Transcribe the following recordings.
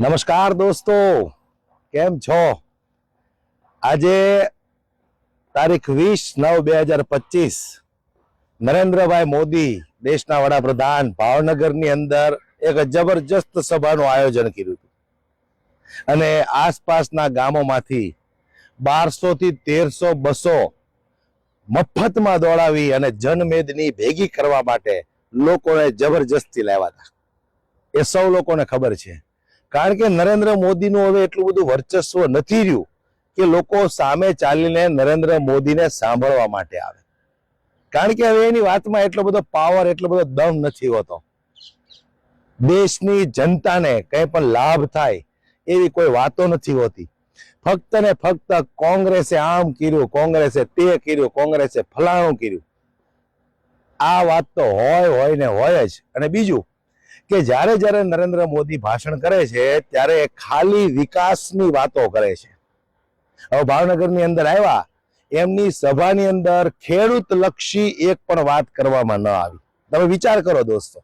નમસ્કાર દોસ્તો, કેમ છો? આજે તારીખ વીસ નવ બે હજાર પચીસ, નરેન્દ્રભાઈ મોદી દેશના વડાપ્રધાન ભાવનગરની અંદર એક જબરજસ્ત સભાનું આયોજન કર્યું હતું. અને આસપાસના ગામોમાંથી બારસો થી તેરસો બસો મફતમાં દોડાવી અને જનમેદની ભેગી કરવા માટે લોકોને જબરજસ્તી લાવ્યા હતા. એ સૌ લોકોને ખબર છે. કારણ કે નરેન્દ્ર મોદીનું હવે એટલું બધું વર્ચસ્વ નથી રહ્યું કે લોકો સામે ચાલીને નરેન્દ્ર મોદીને સાંભળવા માટે આવે. કારણ કે હવે એની વાતમાં એટલો બધો પાવર એટલો બધો દમ નથી હોતો. દેશની જનતાને કંઈ પણ લાભ થાય એવી કોઈ વાતો નથી હોતી. ફક્ત ને ફક્ત કોંગ્રેસે આમ કર્યું, કોંગ્રેસે તે કર્યું, કોંગ્રેસે ફલાણું કર્યું. આ વાત તો હોય હોય ને હોય જ. અને બીજું કે જ્યારે જ્યારે નરેન્દ્ર મોદી ભાષણ કરે છે, ત્યારે ખાલી વિકાસની વાતો કરે છે. હવે ભાવનગરની અંદર આવ્યા, એમની સભાની અંદર ખેડૂત લક્ષી એક પણ વાત કરવામાં ન આવી. તમે વિચાર કરો દોસ્તો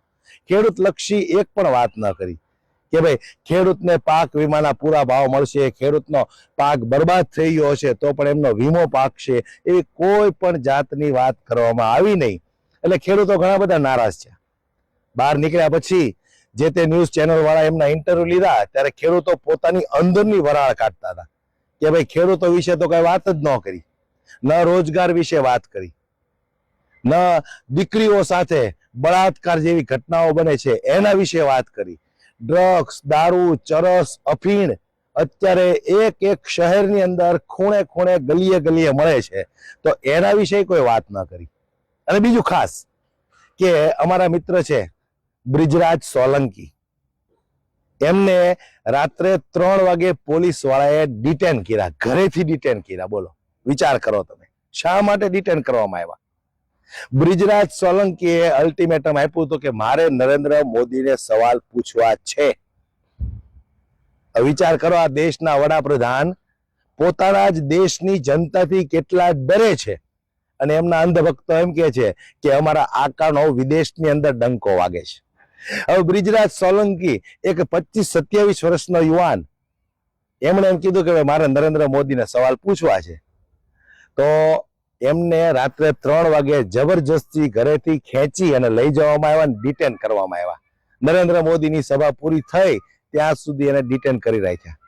ખેડૂત લક્ષી એક પણ વાત ન કરી. કે ભાઈ, ખેડૂતને પાક વીમાના પૂરા ભાવ મળશે, ખેડૂતનો પાક બરબાદ થઈ ગયો હશે, તો પણ એમનો વીમો પાકશે, એવી કોઈ પણ જાતની વાત કરવામાં આવી નહીં. એટલે ખેડૂતો ઘણા બધા નારાજ છે બહાર નીકળ્યા પછી જે તે ન્યૂઝ ચેનલ વાળા એમના ઇન્ટરવ્યુ લીધા, ત્યારે ખેડૂતો પોતાની અંદરની વરાળ કાઢતા હતા. કે ભાઈ, ખેડૂતો વિશે તો કઈ વાત જ ન કરી. ન રોજગાર વિશે વાત કરી. ન દીકરીઓ સાથે બળાત્કાર જેવી ઘટનાઓ બને છે, એના વિશે વાત કરી. ડ્રગ્સ, દારૂ, ચરસ, અફીણ અત્યારે એક એક શહેરની અંદર ખૂણે ખૂણે ગલીએ ગલીએ મળે છે. તો એના વિશે કોઈ વાત ન કરી. અને બીજું ખાસ કે અમારા મિત્ર છે બ્રિજરાજ સોલંકી. એમને રાત્રે ત્રણ વાગે પોલીસ વાળાએ ડિટેન કર્યા, ઘરેથી ડિટેન કર્યા. બોલો, વિચાર કરો તમે. શા માટે ડિટેન કરવામાં આવ્યા? બ્રિજરાજ સોલંકીએ અલ્ટિમેટમ આપ્યું હતું કે મારે નરેન્દ્ર મોદીને સવાલ પૂછવા છે. વિચાર કરો, આ દેશના વડાપ્રધાન પોતાના જ દેશની જનતાથી કેટલા ડરે છે. અને એમના અંધભક્તો એમ કે છે કે અમારા આકાનો વિદેશની અંદર ડંકો વાગે છે. હવે બ્રિજરાજ સોલંકી એક પચીસ સત્યાવીસ વર્ષનો યુવાન. એમણે એમ કીધું કે મારે નરેન્દ્ર મોદીને સવાલ પૂછવા છે. તો એમને રાત્રે ત્રણ વાગે જબરજસ્તી ઘરેથી ખેંચી અને લઈ જવામાં આવ્યા અને ડિટેન કરવામાં આવ્યા. નરેન્દ્ર મોદીની સભા પૂરી થઈ ત્યાં સુધી એને ડિટેન કરી રાખ્યા.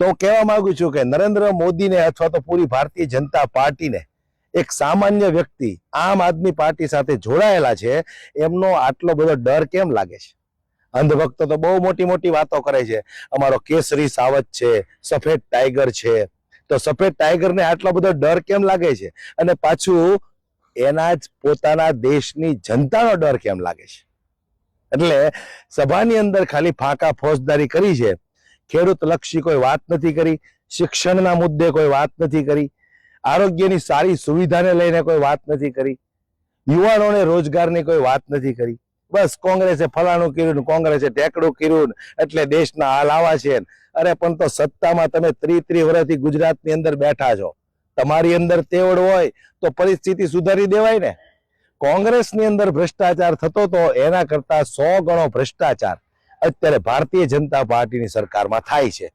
તો કહેવા માંગુ છું કે નરેન્દ્ર મોદીને અથવા તો પૂરી ભારતીય જનતા પાર્ટીને એક સામાન્ય વ્યક્તિ આમ આદમી પાર્ટી સાથે જોડાયેલા છે, એમનો આટલો બધો ડર કેમ લાગે છે? અંધભક્તો તો બહુ મોટી મોટી વાતો કરે છે. અમારો કેસરી સાવત છે, સફેદ ટાઈગર છે. તો સફેદ ટાઈગરને આટલો બધો ડર કેમ લાગે છે? અને પાછું એના જ પોતાના દેશની જનતાનો ડર કેમ લાગે છે? એટલે સભાની અંદર ખાલી ફાંકા ફોજદારી કરી છે. ખેડૂત લક્ષી કોઈ વાત નથી કરી, શિક્ષણના મુદ્દે કોઈ વાત નથી કરી આરોગ્યની સારી સુવિધાને લઈને કોઈ વાત નથી કરી. યુવાનોને રોજગારની કોઈ વાત નથી કરી. બસ કોંગ્રેસે ફલાણું કર્યું કોંગ્રેસે ટેકડું કર્યું એટલે દેશના હાલ આવા છે અરે પણ તો સત્તામાં તમે ત્રી ત્રી વર્ષથી ગુજરાતની અંદર બેઠા છો. તમારી અંદર તેવડ હોય તો પરિસ્થિતિ સુધારી દેવાય ને. કોંગ્રેસની અંદર ભ્રષ્ટાચાર થતો તો એના કરતા સો ગણો ભ્રષ્ટાચાર અત્યારે ભારતીય જનતા પાર્ટીની સરકારમાં થાય છે.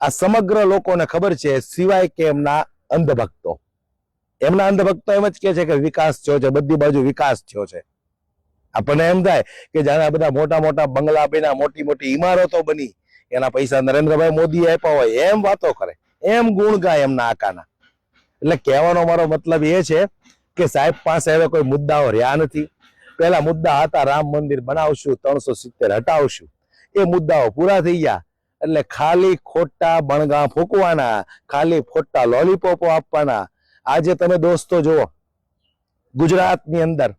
આ સમગ્ર લોકોને ખબર છે, સિવાય કે એમના અંધભક્તો. એમના અંધભક્તો એમ જ કે છે કે વિકાસ થયો છે, બધી બાજુ વિકાસ થયો છે. આપણને એમ થાય કે જાણે બધા મોટા મોટા બંગલા બન્યા, મોટી મોટી ઇમારતો બની, એના પૈસા નરેન્દ્રભાઈ મોદી આપ્યા હોય, એમ વાતો કરે, એમ ગુણ ગાય એમના આકાના. એટલે કહેવાનો મારો મતલબ એ છે કે સાહેબ પાસે હવે કોઈ મુદ્દાઓ રહ્યા નથી. પેલા મુદ્દા હતા, રામ મંદિર બનાવશું, ત્રણસો સિત્તેર હટાવશું. એ મુદ્દાઓ પૂરા થઈ ગયા. એટલે ખાલી ખોટા બણગા ફૂંકવાના, ખાલી ખોટા લોલીપોપો આપવાના. આજે તમે દોસ્તો જુઓ, ગુજરાતની અંદર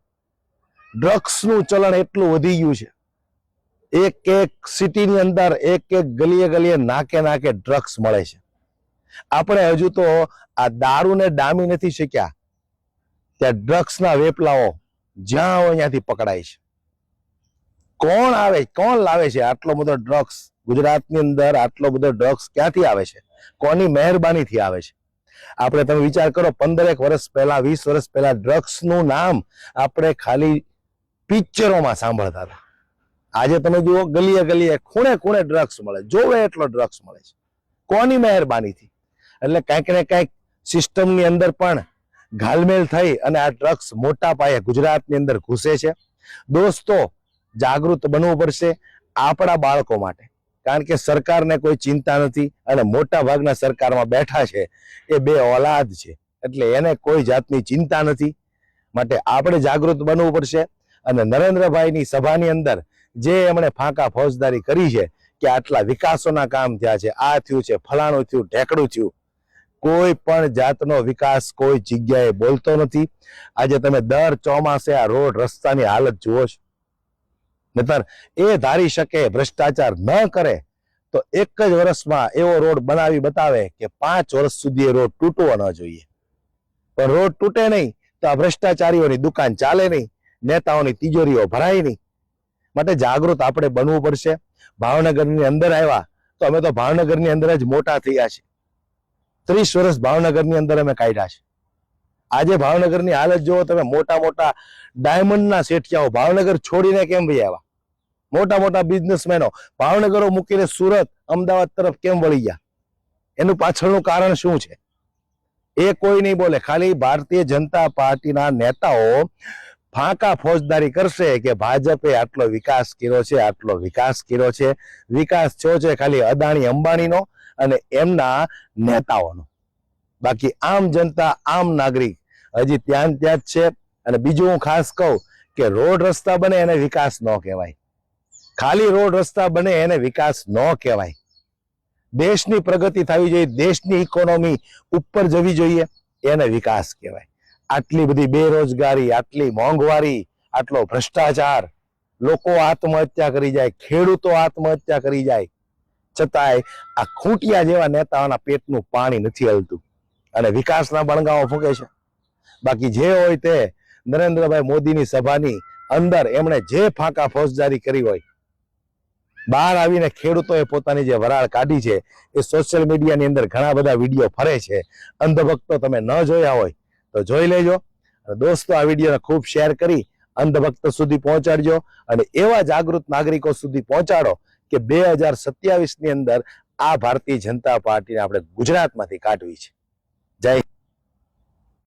ડ્રગ્સનું ચલણ એટલું વધી ગયું છે. એક એક સિટીની અંદર એક એક ગલીએ ગલીએ નાકે નાકે ડ્રગ્સ મળે છે. આપણે હજુ તો આ દારૂને ડામી નથી શક્યા. ત્યાં ડ્રગ્સના વેપલાઓ જ્યાં હોય ત્યાંથી પકડાય છે. કોણ આવે, કોણ લાવે છે આટલો બધો ડ્રગ્સ ગુજરાતની અંદર આટલો બધો ડ્રગ્સ ક્યાંથી આવે છે? કોની મહેરબાનીથી આવે છે? આપણે તમે વિચાર કરો, પંદરેક વર્ષ પહેલા, વીસ વર્ષ પહેલા ડ્રગ્સનું નામ આપણે ખાલી પિક્ચરોમાં સાંભળતા હતા. આજે તમે જુઓ, ગલીએ ગલીએ ખૂણે ખૂણે ડ્રગ્સ મળે. જોવે એટલો ડ્રગ્સ મળે છે. કોની મહેરબાનીથી? એટલે કાંઈક ને કાંઈક સિસ્ટમની અંદર પણ ઘાલમેલ થઈ અને આ ડ્રગ્સ મોટા પાયે ગુજરાતની અંદર ઘૂસે છે. દોસ્તો, જાગૃત બનવું પડશે આપણા બાળકો માટે. કારણ કે સરકારને કોઈ ચિંતા નથી અને મોટા ભાગના સરકારમાં બેઠા છે, એ બે ઓલાદ છે. એટલે એને કોઈ જાતની ચિંતા નથી. માટે આપણે જાગૃત બનવું પડશે અને નરેન્દ્રભાઈની સભાની અંદર જે એમણે ફાંકા ફોજદારી કરી છે કે આટલા વિકાસોના કામ થયા છે, આ થયું છે, ફલાણું થયું, ઢેકડું થયું, કોઈ પણ જાતનો વિકાસ કોઈ જગ્યાએ બોલતો નથી. આજે તમે દર ચોમાસે આ રોડ રસ્તાની હાલત જુઓ છો. નતર એ ધારી શકે, ભ્રષ્ટાચાર ન કરે, તો એક જ વર્ષમાં એવો રોડ બનાવી બતાવે કે પાંચ વર્ષ સુધી એ રોડ તૂટવો ન જોઈએ. પણ રોડ તૂટે નહીં, તો આ ભ્રષ્ટાચારીઓની દુકાન ચાલે નહીં, નેતાઓની તિજોરીઓ ભરાય નહીં. માટે જાગૃત આપણે બનવું પડશે. ભાવનગરની અંદર આવ્યા, તો અમે તો ભાવનગરની અંદર જ મોટા થયા છે ત્રીસ વર્ષ ભાવનગરની અંદર અમે કાઢ્યા છે આજે ભાવનગરની હાલત જુઓ તમે મોટા મોટા ડાયમંડના શેઠિયાઓ ભાવનગર છોડીને કેમ ભાઈ આવ્યા? મોટા મોટા બિઝનેસમેનો, ભાવનગરો મૂકીને સુરત, અમદાવાદ તરફ કેમ વળી ગયા? એનું પાછળનું કારણ શું છે? એ કોઈ નહીં બોલે. ખાલી ભારતીય જનતા પાર્ટીના નેતાઓ ફાંકા ફોજદારી કરશે કે ભાજપે આટલો વિકાસ કર્યો છે, આટલો વિકાસ કર્યો છે. વિકાસ થયો છે ખાલી અદાણી અંબાણીનો અને એમના નેતાઓનો. બાકી આમ જનતા, આમ નાગરિક. હજી ત્યાં ત્યાં જ છે. અને બીજું હું ખાસ કહું કે રોડ રસ્તા બને એને વિકાસ ન કહેવાય. ખાલી રોડ રસ્તા બને એને વિકાસ ન કહેવાય. દેશની પ્રગતિ થવી જોઈએ, દેશની ઇકોનોમી ઉપર જવી જોઈએ, એને વિકાસ કહેવાય. આટલી બધી બેરોજગારી, આટલી મોંઘવારી, આટલો ભ્રષ્ટાચાર, લોકો આત્મહત્યા કરી જાય, ખેડૂતો આત્મહત્યા કરી જાય. છતાંય આ ખૂંટિયા જેવા નેતાઓના પેટનું પાણી નથી હલતું. અને વિકાસના બણગાઓ ફૂંકે છે. બાકી જે હોય તે નરેન્દ્રભાઈ મોદીની સભાની અંદર એમણે જે ફાંકા ફોજદારી કરી હોય, બહાર આવીને ખેડૂતોએ પોતાની જે વરાળ કાઢી છે, એ સોશિયલ મીડિયાની અંદર ઘણા બધા વીડિયો ફરે છે. અંધભક્તો તમે ન જોયા હોય તો જોઈ લેજો. દોસ્તો, આ વિડીયોને ખૂબ શેર કરી અંધભક્ત સુધી પહોંચાડજો. અને એવા જાગૃત નાગરિકો સુધી પહોંચાડો કે બે હજાર સત્યાવીસની અંદર આ ભારતીય જનતા પાર્ટીને આપણે ગુજરાતમાંથી કાઢવી છે.